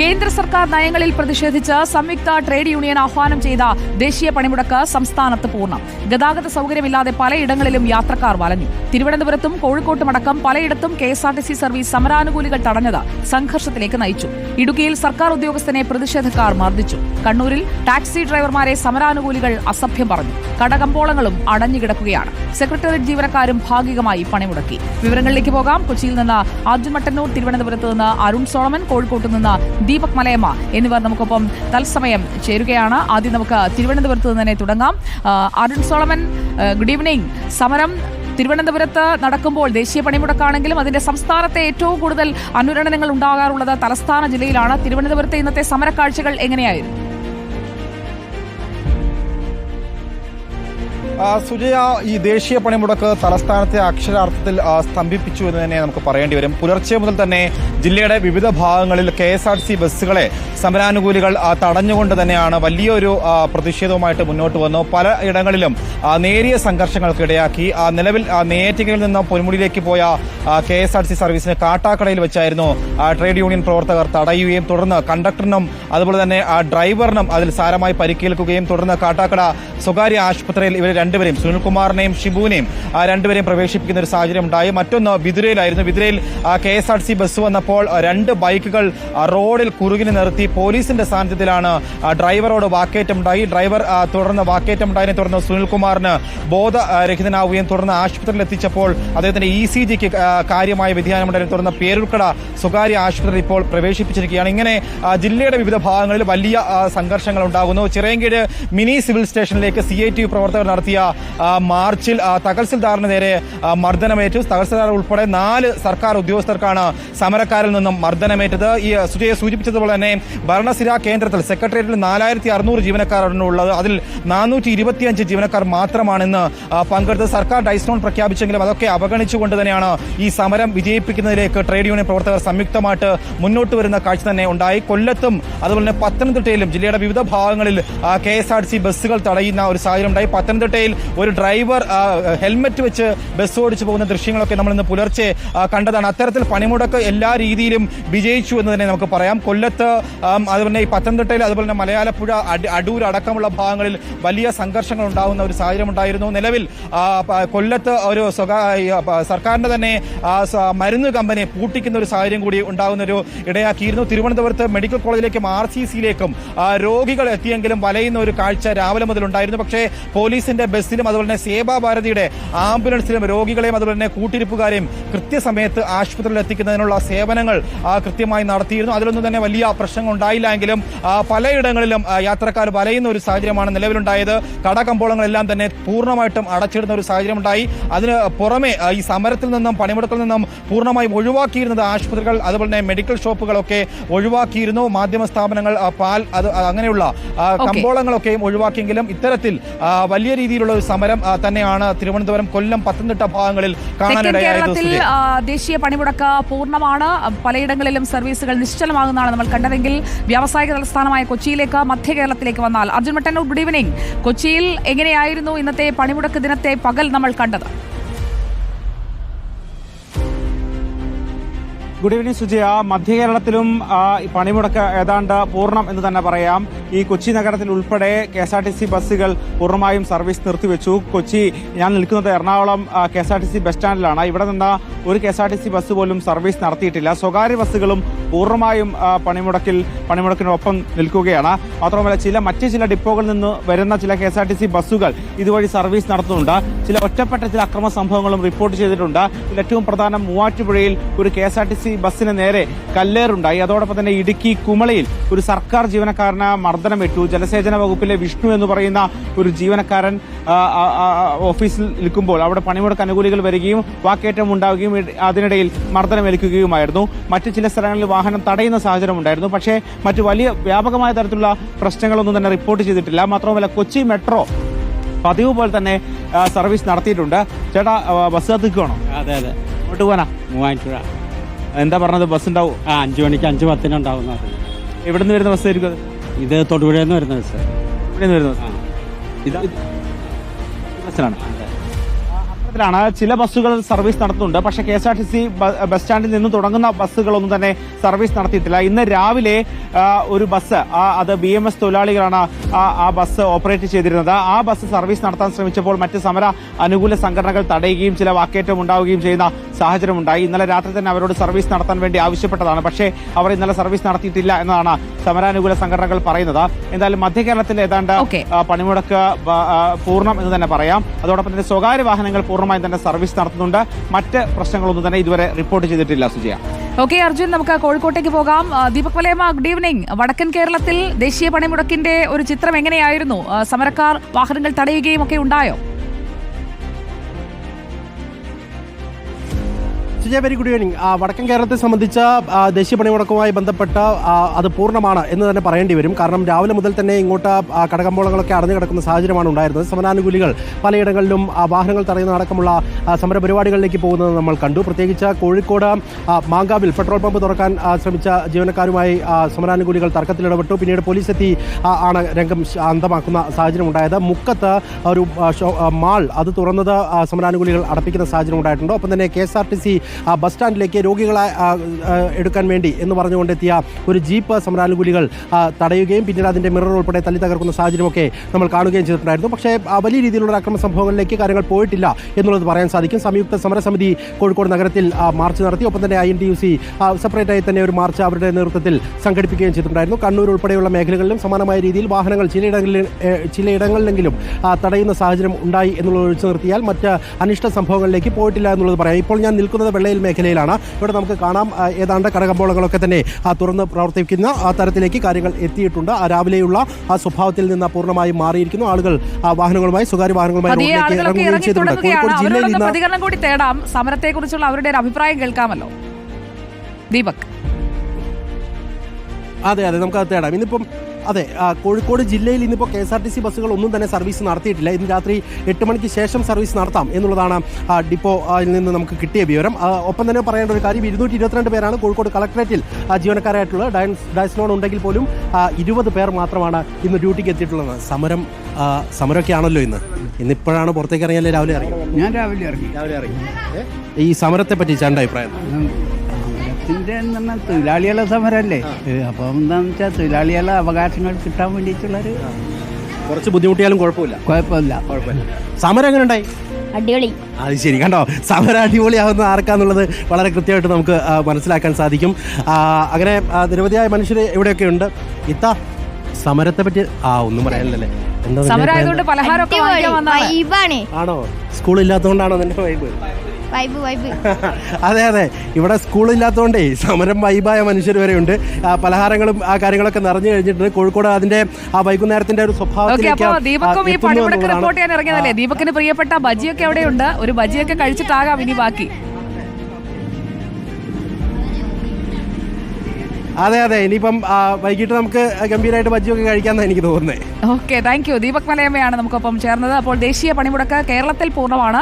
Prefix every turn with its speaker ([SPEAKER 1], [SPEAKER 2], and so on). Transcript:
[SPEAKER 1] കേന്ദ്ര സർക്കാർ നയങ്ങളിൽ പ്രതിഷേധിച്ച് സംയുക്ത ട്രേഡ് യൂണിയൻ ആഹ്വാനം ചെയ്ത ദേശീയ പണിമുടക്ക് സംസ്ഥാനത്ത് പൂർണം. ഗതാഗത സൗകര്യമില്ലാതെ പലയിടങ്ങളിലും യാത്രക്കാർ വലഞ്ഞു. തിരുവനന്തപുരത്തും കോഴിക്കോട്ടുമടക്കം പലയിടത്തും K S R T C service സമരാനുകൂലികൾ തടഞ്ഞത് സംഘർഷത്തിലേക്ക് നയിച്ചു. ഇടുക്കിയിൽ സർക്കാർ ഉദ്യോഗസ്ഥനെ പ്രതിഷേധക്കാർ മർദ്ദിച്ചു. കണ്ണൂരിൽ ടാക്സി ഡ്രൈവർമാരെ സമരാനുകൂലികൾ അസഭ്യം പറഞ്ഞു. കടകമ്പോളങ്ങളും അടഞ്ഞുകിടക്കുകയാണ് സെക്രട്ടേറിയറ്റ് ജീവനക്കാരും ഭാഗികമായി പണിമുടക്കി. വിവരങ്ങളിലേക്ക് പോകാം. കൊച്ചിയിൽ നിന്ന് അർജുൻ മട്ടന്നൂർ തിരുവനന്തപുരത്ത് നിന്ന് അരുൺ സോളമൻ കോഴിക്കോട്ട് നിന്ന് ദീപക് മലയമ്മ എന്നിവർ നമുക്കൊപ്പം തത്സമയം ചേരുകയാണ്. ആദ്യം നമുക്ക് തിരുവനന്തപുരത്ത് തന്നെ തുടങ്ങാം. അരുൺ സോളമൻ ഗുഡ് ഈവനിങ് സമരം തിരുവനന്തപുരത്ത് നടക്കുമ്പോൾ ദേശീയ പണിമുടക്കാണെങ്കിലും അതിന്റെ സംസ്ഥാനത്തെ ഏറ്റവും കൂടുതൽ അനുരണനങ്ങൾ ഉണ്ടാകാറുള്ളത് തലസ്ഥാന ജില്ലയിലാണ്. തിരുവനന്തപുരത്തെ ഇന്നത്തെ സമരക്കാഴ്ചകൾ എങ്ങനെയായിരുന്നു?
[SPEAKER 2] സുജയ ഈ ദേശീയ പണിമുടക്ക് തലസ്ഥാനത്തെ അക്ഷരാർത്ഥത്തിൽ സ്തംഭിപ്പിച്ചു എന്ന് തന്നെ നമുക്ക് പറയേണ്ടി വരും. പുലർച്ചെ മുതൽ തന്നെ ജില്ലയുടെ വിവിധ ഭാഗങ്ങളിൽ കെ ബസ്സുകളെ സമരാനുകൂലികൾ തടഞ്ഞുകൊണ്ട് തന്നെയാണ് വലിയൊരു പ്രതിഷേധവുമായിട്ട് മുന്നോട്ട് വന്നു. പല ഇടങ്ങളിലും നേരിയ സംഘർഷങ്ങൾക്കിടയാക്കി ആ, നിലവിൽ ആ, നെയ്യാറ്റിങ്കയിൽ നിന്ന് പൊന്മുടിയിലേക്ക് പോയ കെ എസ് ആർ സി സർവീസിന് കാട്ടാക്കടയിൽ വെച്ചായിരുന്നു ട്രേഡ് യൂണിയൻ പ്രവർത്തകർ തടയുകയും തുടർന്ന് കണ്ടക്ടറിനും അതുപോലെ തന്നെ ഡ്രൈവറിനും അതിൽ സാരമായി പരിക്കേൽക്കുകയും തുടർന്ന് കാട്ടാക്കട സ്വകാര്യ ആശുപത്രിയിൽ ഇവർ രണ്ടുപേരെയും സുനിൽകുമാറിനെയും ഷിബുവിനെയും രണ്ടുപേരെയും പ്രവേശിപ്പിക്കുന്ന ഒരു സാഹചര്യം ഉണ്ടായി. മറ്റൊന്ന് ബിദുരയിലായിരുന്നു ബിദുരയിൽ K S R C bus വന്നപ്പോൾ രണ്ട് ബൈക്കുകൾ റോഡിൽ കുറുകിന് നിർത്തി പോലീസിന്റെ സാന്നിധ്യത്തിലാണ് ഡ്രൈവറോട് വാക്കേറ്റമുണ്ടായി. ഡ്രൈവർ തുടർന്ന് വാക്കേറ്റമുണ്ടായതിനെ തുടർന്ന് സുനിൽകുമാറിന് ബോധരഹിതനാവുകയും തുടർന്ന് ആശുപത്രിയിൽ എത്തിച്ചപ്പോൾ അദ്ദേഹത്തിന്റെ ഇ സി ജിക്ക് കാര്യമായ വ്യതിയാനമുണ്ടായതിനെ തുടർന്ന് പേരൂർക്കട സ്വകാര്യ ആശുപത്രിയിൽ ഇപ്പോൾ പ്രവേശിപ്പിച്ചിരിക്കുകയാണ്. ഇങ്ങനെ ജില്ലയുടെ വിവിധ ഭാഗങ്ങളിൽ വലിയ സംഘർഷങ്ങൾ ഉണ്ടാകുന്നു ചിറയൻകീഴ് മിനി സിവിൽ സ്റ്റേഷനിലേക്ക് സി ഐ ടി പ്രവർത്തകർ നടത്തിയ മാർച്ചിൽ തഹസിൽദാറിന് നേരെ മർദ്ദനമേറ്റു. തഹസിൽദാർ ഉൾപ്പെടെ നാല് സർക്കാർ ഉദ്യോഗസ്ഥർക്കാണ് സമരക്കാരിൽ നിന്നും മർദ്ദനമേറ്റത്. ഈ സുജയെ സൂചിപ്പിച്ചതുപോലെ തന്നെ ഭരണസിരാ കേന്ദ്രത്തിൽ സെക്രട്ടേറിയറ്റിൽ നാലായിരത്തി അറുന്നൂറ് ജീവനക്കാരാണ് ഉള്ളത് അതിൽ നാനൂറ്റി ഇരുപത്തിയഞ്ച് ജീവനക്കാർ മാത്രമാണെന്ന് പങ്കെടുത്തത്. സർക്കാർ ഡൈസ്ലോൺ പ്രഖ്യാപിച്ചെങ്കിലും അതൊക്കെ അവഗണിച്ചുകൊണ്ട് തന്നെയാണ് ഈ സമരം വിജയിപ്പിക്കുന്നതിലേക്ക് ട്രേഡ് യൂണിയൻ പ്രവർത്തകർ സംയുക്തമായിട്ട് മുന്നോട്ട് വരുന്ന കാഴ്ച തന്നെ ഉണ്ടായി. കൊല്ലത്തും അതുപോലെ തന്നെ പത്തനംതിട്ടയിലും ജില്ലയുടെ വിവിധ ഭാഗങ്ങളിൽ കെ എസ് ആർ സി ബസ്സുകൾ തടയുന്ന ഒരു സാഹചര്യം ഉണ്ടായി. പത്തനംതിട്ടയിൽ ഒരു ഡ്രൈവർ ഹെൽമറ്റ് വെച്ച് ബസ് ഓടിച്ചു പോകുന്ന ദൃശ്യങ്ങളൊക്കെ നമ്മൾ ഇന്ന് പുലർച്ചെ കണ്ടതാണ്. അത്തരത്തിൽ പണിമുടക്ക് എല്ലാ രീതിയിലും വിജയിച്ചു എന്ന് തന്നെ നമുക്ക് പറയാം. കൊല്ലത്ത് അതുപോലെ ഈ പത്തനംതിട്ടയിൽ അതുപോലെ തന്നെ മലയാലപ്പുഴ അടൂർ അടക്കമുള്ള ഭാഗങ്ങളിൽ വലിയ സംഘർഷങ്ങൾ ഉണ്ടാകുന്ന ഒരു സാഹചര്യം ഉണ്ടായിരുന്നു. നിലവിൽ കൊല്ലത്ത് ഒരു സർക്കാരിന്റെ തന്നെ മരുന്ന് കമ്പനി പൂട്ടിക്കുന്ന ഒരു സാഹചര്യം കൂടി ഉണ്ടാകുന്ന ഒരു ഇടയാക്കിയിരുന്നു. തിരുവനന്തപുരത്ത് മെഡിക്കൽ കോളേജിലേക്കും ആർ സി സിയിലേക്കും രോഗികൾ എത്തിയെങ്കിലും വലയുന്ന ഒരു കാഴ്ച രാവിലെ മുതൽ ഉണ്ടായിരുന്നു. പക്ഷേ പോലീസിന്റെ ബസ്സിലും അതുപോലെ തന്നെ സേവാ ഭാരതിയുടെ ആംബുലൻസിലും രോഗികളെയും അതുപോലെ തന്നെ കൂട്ടിരിപ്പുകാരെയും കൃത്യസമയത്ത് ആശുപത്രിയിൽ എത്തിക്കുന്നതിനുള്ള സേവനങ്ങൾ കൃത്യമായി നടത്തിയിരുന്നു. അതിലൊന്നും തന്നെ വലിയ പ്രശ്നങ്ങൾ ഉണ്ടായില്ല എങ്കിലും പലയിടങ്ങളിലും യാത്രക്കാർ വലയുന്ന ഒരു സാഹചര്യമാണ് നിലവിലുണ്ടായത്. കടകമ്പോളങ്ങളെല്ലാം തന്നെ പൂർണമായിട്ടും അടച്ചിടുന്ന ഒരു സാഹചര്യം ഉണ്ടായി അതിന് പുറമെ ഈ സമരത്തിൽ നിന്നും പണിമുടക്കിൽ നിന്നും പൂർണമായും ഒഴിവാക്കിയിരുന്നത് ആശുപത്രികൾ അതുപോലെ തന്നെ മെഡിക്കൽ ഷോപ്പുകളൊക്കെ ഒഴിവാക്കിയിരുന്നു. മാധ്യമ സ്ഥാപനങ്ങൾ പാൽ അത് അങ്ങനെയുള്ള കമ്പോളങ്ങളൊക്കെയും ഒഴിവാക്കിയെങ്കിലും ഇത്തരത്തിൽ വലിയ രീതിയിലുള്ള ഒരു സമരം തന്നെയാണ് തിരുവനന്തപുരം കൊല്ലം പത്തനംതിട്ട ഭാഗങ്ങളിൽ കാണാനിടയായത്
[SPEAKER 1] കേരളത്തിൽ ദേശീയ പണിമുടക്ക് പൂർണമാണ്. പലയിടങ്ങളിലും സർവീസുകൾ നിശ്ചലമാകുന്നതാണ് നമ്മൾ കണ്ടതെങ്കിൽ വ്യാവസായിക തലസ്ഥാനമായ കൊച്ചിയിലേക്ക് മധ്യ കേരളത്തിലേക്ക് വന്നാൽ. അർജുൻ മട്ടന്നൂർ ഗുഡ് ഈവനിംഗ് കൊച്ചിയിൽ എങ്ങനെയായിരുന്നു ഇന്നത്തെ പണിമുടക്ക് ദിനത്തെ പകൽ നമ്മൾ കണ്ടത്?
[SPEAKER 3] ഗുഡ് ഈവനിങ് സുജയ മധ്യ കേരളത്തിലും പണിമുടക്ക് ഏതാണ്ട് പൂർണം എന്ന് തന്നെ പറയാം. ഈ കൊച്ചി നഗരത്തിൽ ഉൾപ്പെടെ K S R T C ബസ്സുകൾ പൂർണമായും സർവീസ് നിർത്തിവെച്ചു. കൊച്ചി ഞാൻ നിൽക്കുന്നത് Ernakulam K S R T C bus സ്റ്റാൻഡിലാണ്. ഇവിടെ നിന്ന് ഒരു K S R T C bus പോലും സർവീസ് നടത്തിയിട്ടില്ല. സ്വകാര്യ ബസ്സുകളും പൂർണമായും പണിമുടക്കിൽ പണിമുടക്കിനൊപ്പം നിൽക്കുകയാണ്. മാത്രമല്ല ചില മറ്റ് ചില ഡിപ്പോകളിൽ നിന്ന് വരുന്ന ചില K S R T C ബസ്സുകൾ ഇതുവഴി സർവീസ് നടത്തുന്നുണ്ട്. ചില ഒറ്റപ്പെട്ട ചില അക്രമ സംഭവങ്ങളും റിപ്പോർട്ട് ചെയ്തിട്ടുണ്ട്. ഏറ്റവും പ്രധാനം മൂവാറ്റുപുഴയിൽ ഒരു K S R T C ബസ്സിന് നേരെ കല്ലേറുണ്ടായി. അതോടൊപ്പം തന്നെ ഇടുക്കി കുമളയിൽ ഒരു സർക്കാർ ജീവനക്കാരന് മർദ്ദനമേറ്റു ജലസേചന വകുപ്പിലെ വിഷ്ണു എന്ന് പറയുന്ന ഒരു ജീവനക്കാരൻ ഓഫീസിൽ നിൽക്കുമ്പോൾ അവിടെ പണിമുടക്ക് അനുകൂലികൾ വരികയും വാക്കേറ്റം ഉണ്ടാവുകയും അതിനിടയിൽ മർദ്ദനമേൽക്കുകയുമായിരുന്നു. മറ്റു ചില സ്ഥലങ്ങളിൽ വാഹനം തടയുന്ന സാഹചര്യം ഉണ്ടായിരുന്നു. പക്ഷേ മറ്റു വലിയ വ്യാപകമായ തരത്തിലുള്ള പ്രശ്നങ്ങളൊന്നും തന്നെ റിപ്പോർട്ട് ചെയ്തിട്ടില്ല. മാത്രമല്ല കൊച്ചി മെട്രോ പതിവ് പോലെ തന്നെ സർവീസ് നടത്തിയിട്ടുണ്ട്. ചേട്ടാ ബസ് കത്തിക്കുവാണോ?
[SPEAKER 4] അതെ അതെ.
[SPEAKER 3] പോവാനാ
[SPEAKER 4] മൂവാറ്റുപുഴ.
[SPEAKER 3] എന്താ പറഞ്ഞത്? ബസ് ഉണ്ടാവും.
[SPEAKER 4] ആ അഞ്ചു മണിക്ക് അഞ്ച് ഉണ്ടാവും
[SPEAKER 3] എവിടെ നിന്ന് വരുന്ന ബസ് ആയിരിക്കും അത്?
[SPEAKER 4] ഇത് തൊടുപുഴയിൽ നിന്ന് ബസ്.
[SPEAKER 3] ഇവിടെ നിന്ന് വരുന്ന ബസ്? ഇത്. ഇത് ബസ്സിലാണ്.
[SPEAKER 4] അതെ.
[SPEAKER 3] തരത്തിലാണ് ചില ബസ്സുകൾ സർവീസ് നടത്തുന്നുണ്ട്. പക്ഷെ K S R T C bus സ്റ്റാൻഡിൽ നിന്ന് തുടങ്ങുന്ന ബസ്സുകളൊന്നും തന്നെ സർവീസ് നടത്തിയിട്ടില്ല. ഇന്ന് രാവിലെ ഒരു ബസ് ആ, അത് ബി എം എസ് തൊഴിലാളികളാണ് ആ ബസ് ഓപ്പറേറ്റ് ചെയ്തിരുന്നത്. ആ ബസ് സർവീസ് നടത്താൻ ശ്രമിച്ചപ്പോൾ മറ്റ് സമര അനുകൂല സംഘടനകൾ തടയുകയും ചില വാക്കേറ്റം ഉണ്ടാവുകയും ചെയ്യുന്ന സാഹചര്യമുണ്ടായി. ഇന്നലെ രാത്രി തന്നെ അവരോട് സർവീസ് നടത്താൻ വേണ്ടി ആവശ്യപ്പെട്ടതാണ്. പക്ഷേ അവർ ഇന്നലെ സർവീസ് നടത്തിയിട്ടില്ല എന്നതാണ് സമരാനുകൂല സംഘടനകൾ പറയുന്നത്. എന്തായാലും മധ്യ കേരളത്തിൽ ഏതാണ്ട് പണിമുടക്ക് പൂർണം എന്ന് തന്നെ പറയാം. അതോടൊപ്പം തന്നെ സ്വകാര്യ വാഹനങ്ങൾ പൂർണമായും തന്നെ സർവീസ് നടത്തുന്നുണ്ട്. മറ്റ് പ്രശ്നങ്ങളൊന്നും തന്നെ ഇതുവരെ റിപ്പോർട്ട് ചെയ്തിട്ടില്ല സുജയ.
[SPEAKER 1] ഓക്കെ അർജുൻ നമുക്ക് കോഴിക്കോട്ടേക്ക് പോകാം. ദീപക് വലയമ്മ ഗുഡ് ഈവനിങ് വടക്കൻ കേരളത്തിൽ ദേശീയ പണിമുടക്കിന്റെ ഒരു ചിത്രം എങ്ങനെയായിരുന്നു? സമരക്കാർ വാഹനങ്ങൾ തടയുകയും ഒക്കെ ഉണ്ടായോ?
[SPEAKER 5] സുജയ വെരി ഗുഡ് ഈവനിങ് വടക്കൻ കേരളത്തെ സംബന്ധിച്ച ദേശീയ പണിമുടക്കുമായി ബന്ധപ്പെട്ട അത് പൂർണമാണ് എന്ന് തന്നെ പറയേണ്ടി വരും. കാരണം രാവിലെ മുതൽ തന്നെ ഇങ്ങോട്ട് കടകമ്പോളങ്ങളൊക്കെ അടഞ്ഞു കിടക്കുന്ന സാഹചര്യമാണ് ഉണ്ടായിരുന്നത്. സമരാനുകൂലികൾ പലയിടങ്ങളിലും വാഹനങ്ങൾ തടയുന്ന അടക്കമുള്ള സമരപരിപാടികളിലേക്ക് സമര പരിപാടികളിലേക്ക് പോകുന്നത് നമ്മൾ കണ്ടു. പ്രത്യേകിച്ച് കോഴിക്കോട് മാങ്കാവിൽ പെട്രോൾ പമ്പ് തുറക്കാൻ ശ്രമിച്ച ജീവനക്കാരുമായി സമരാനുകൂലികൾ തർക്കത്തിലിടപെട്ടു. പിന്നീട് പോലീസ് എത്തി ആണ് രംഗം അന്തമാക്കുന്ന സാഹചര്യം ഉണ്ടായത് മുക്കത്ത് ഒരു മാൾ അത് തുറന്നത് സമരാനുകൂലികൾ അടപ്പിക്കുന്ന സാഹചര്യം ഉണ്ടായിട്ടുണ്ട്. ഒപ്പം തന്നെ K S R T C bus സ്റ്റാൻഡിലേക്ക് രോഗികളെ ആ, ആ, എടുക്കാൻ വേണ്ടി എന്ന് പറഞ്ഞുകൊണ്ടെത്തിയ ഒരു ജീപ്പ് സമരാനുകൂലികൾ തടയുകയും പിന്നീട് അതിന്റെ മിറർ ഉൾപ്പെടെ തല്ലി തകർക്കുന്ന സാഹചര്യമൊക്കെ നമ്മൾ കാണുകയും ചെയ്തിട്ടുണ്ടായിരുന്നു. പക്ഷേ ആ, വലിയ രീതിയിലുള്ള അക്രമ സംഭവങ്ങളിലേക്ക് കാര്യങ്ങൾ പോയിട്ടില്ല എന്നുള്ളത് പറയാൻ സാധിക്കും. സംയുക്ത സമരസമിതി കോഴിക്കോട് നഗരത്തിൽ മാർച്ച് നടത്തി. ഒപ്പം തന്നെ I N T U C separate ആയി തന്നെ ഒരു മാർച്ച് അവരുടെ നേതൃത്വത്തിൽ സംഘടിപ്പിക്കുകയും ചെയ്തിട്ടുണ്ടായിരുന്നു. കണ്ണൂർ ഉൾപ്പെടെയുള്ള മേഖലകളിലും സമാനമായ രീതിയിൽ വാഹനങ്ങൾ ചിലയിടങ്ങളിൽ ചിലയിടങ്ങളിലെങ്കിലും ആ, തടയുന്ന സാഹചര്യം ഉണ്ടായി എന്നുള്ളത് ഒഴിച്ചു നിർത്തിയാൽ മറ്റ് അനിഷ്ട സംഭവങ്ങളിലേക്ക് പോയിട്ടില്ല എന്നുള്ളത് പറയാം. ഇപ്പോൾ ഞാൻ നിൽക്കുന്നത് വെള്ളയിൽ മേഖലയിലാണ്. ഇവിടെ നമുക്ക് കാണാം ഏതാണ്ട് കടകമ്പോളങ്ങളൊക്കെ തന്നെ തുറന്ന് പ്രവർത്തിക്കുന്ന ആ തരത്തിലേക്ക് കാര്യങ്ങൾ എത്തിയിട്ടുണ്ട്. ആ രാവിലെയുള്ള ആ സ്വഭാവത്തിൽ നിന്ന് പൂർണമായും മാറിയിരിക്കുന്നു. ആളുകൾ ആ വാഹനങ്ങളുമായി സ്വകാര്യ വാഹനങ്ങളുമായി സമരത്തെ
[SPEAKER 1] കുറിച്ചുള്ള
[SPEAKER 5] ഇറങ്ങുകയും
[SPEAKER 1] ഇറങ്ങി
[SPEAKER 5] ചെയ്തിട്ടുണ്ട്.
[SPEAKER 1] തുടങ്ങുകയാണ്.
[SPEAKER 5] കോഴിക്കോട് ജില്ലയിൽ
[SPEAKER 1] അവരോടൊന്ന്
[SPEAKER 5] ഇന്ന്
[SPEAKER 1] പ്രതികരണം കൂടി തേടാം. സമരത്തെക്കുറിച്ചുള്ള അവരുടെ ഒരു അഭിപ്രായം കേൾക്കാമല്ലോ. ദീപക്.
[SPEAKER 5] അതെ അതെ നമുക്ക് അത് തേടാം. ഇന്നിപ്പം അതെ കോഴിക്കോട് ജില്ലയിൽ ഇന്നിപ്പോൾ K S R T C ബസ്സുകൾ ഒന്നും തന്നെ സർവീസ് നടത്തിയിട്ടില്ല. ഇന്ന് രാത്രി എട്ട് മണിക്ക് ശേഷം സർവീസ് നടത്താം എന്നുള്ളതാണ് ഡിപ്പോയിൽ നിന്ന് നമുക്ക് കിട്ടിയ വിവരം. ഒപ്പം തന്നെ പറയേണ്ട ഒരു കാര്യം ഇരുന്നൂറ്റി ഇരുപത്തിരണ്ട് പേരാണ് കോഴിക്കോട് കളക്ടറേറ്റിൽ ജീവനക്കാരായിട്ടുള്ള ഡയസ്നോൺ ഉണ്ടെങ്കിൽ പോലും ഇരുപത് പേർ മാത്രമാണ് ഇന്ന് ഡ്യൂട്ടിക്ക് എത്തിയിട്ടുള്ളത്. സമരം സമരമൊക്കെ ആണല്ലോ ഇന്ന്. ഇന്നിപ്പോഴാണ് പുറത്തേക്ക് ഇറങ്ങിയാലേ രാവിലെ ഇറങ്ങി.
[SPEAKER 6] ഞാൻ രാവിലെ ഇറങ്ങി.
[SPEAKER 5] രാവിലെ ഇറങ്ങി. ഈ സമരത്തെ പറ്റി ചേട്ടന്റെ അഭിപ്രായം
[SPEAKER 6] സമരത്തിന്റെ എന്ന് പറഞ്ഞാൽ തൊഴിലാളികളുടെ സമരമല്ലേ ഏ, അപ്പം എന്താണെന്ന് വെച്ചാൽ തൊഴിലാളികളെ അവകാശങ്ങൾ കിട്ടാൻ വേണ്ടിയിട്ടുള്ളൊരു
[SPEAKER 5] കുറച്ച് ബുദ്ധിമുട്ടിയാലും കുഴപ്പമില്ല.
[SPEAKER 6] കുഴപ്പമില്ല.
[SPEAKER 5] കുഴപ്പമില്ല. സമരം എങ്ങനെ ഉണ്ടായി?
[SPEAKER 7] അടിപൊളി.
[SPEAKER 5] അത് ശരി. കണ്ടോ? സമരം അടിപൊളിയാവുന്ന ആർക്കാന്നുള്ളത് വളരെ കൃത്യമായിട്ട് നമുക്ക് മനസ്സിലാക്കാൻ സാധിക്കും. അങ്ങനെ നിരവധിയായ മനുഷ്യർ ഇവിടെയൊക്കെ ഉണ്ട്. ഇത്ത സമരത്തെ പറ്റി ആ ഒന്നും പറയാനില്ലല്ലേ? ആണോ. സ്കൂളില്ലാത്തതുകൊണ്ടാണോ നിന്റെ വൈബ് അതെ അതെ. ഇവിടെ സ്കൂളില്ലാത്തതുകൊണ്ടേ സമരം വൈബായ മനുഷ്യർ വരെ ഉണ്ട് പലഹാരങ്ങളും ആ കാര്യങ്ങളൊക്കെ നിറഞ്ഞു കഴിഞ്ഞിട്ടുണ്ട്. കോഴിക്കോട് അതിന്റെ ആ വൈകുന്നേരത്തിന്റെ ഒരു
[SPEAKER 1] സ്വഭാവം
[SPEAKER 5] സ്വഭാവത്തിലേക്ക്
[SPEAKER 1] അപ്പൊ
[SPEAKER 5] ആ,
[SPEAKER 1] ഈ പണിമുടക്ക് റിപ്പോർട്ട് ചെയ്യാൻ ഇറങ്ങിയതല്ലേ? ദീപക്കിന് പ്രിയപ്പെട്ട ബജിയൊക്കെ അവിടെ ഉണ്ട് ഒരു ബജിയൊക്കെ കഴിച്ചിട്ടാകാം ഇനി ബാക്കി.
[SPEAKER 5] അതെ അതെ. ഇനിയിപ്പം വൈകിട്ട് നമുക്ക് ഗംഭീരമായിട്ട് ബജ്ജിയൊക്കെ കഴിക്കാമെന്നാണ് എനിക്ക് തോന്നുന്നത്
[SPEAKER 1] ഓക്കെ താങ്ക് യു ദീപക് മലയമ്മയാണ് നമുക്കൊപ്പം ചേർന്നത്. അപ്പോൾ ദേശീയ പണിമുടക്ക് കേരളത്തിൽ പൂർണമാണ്.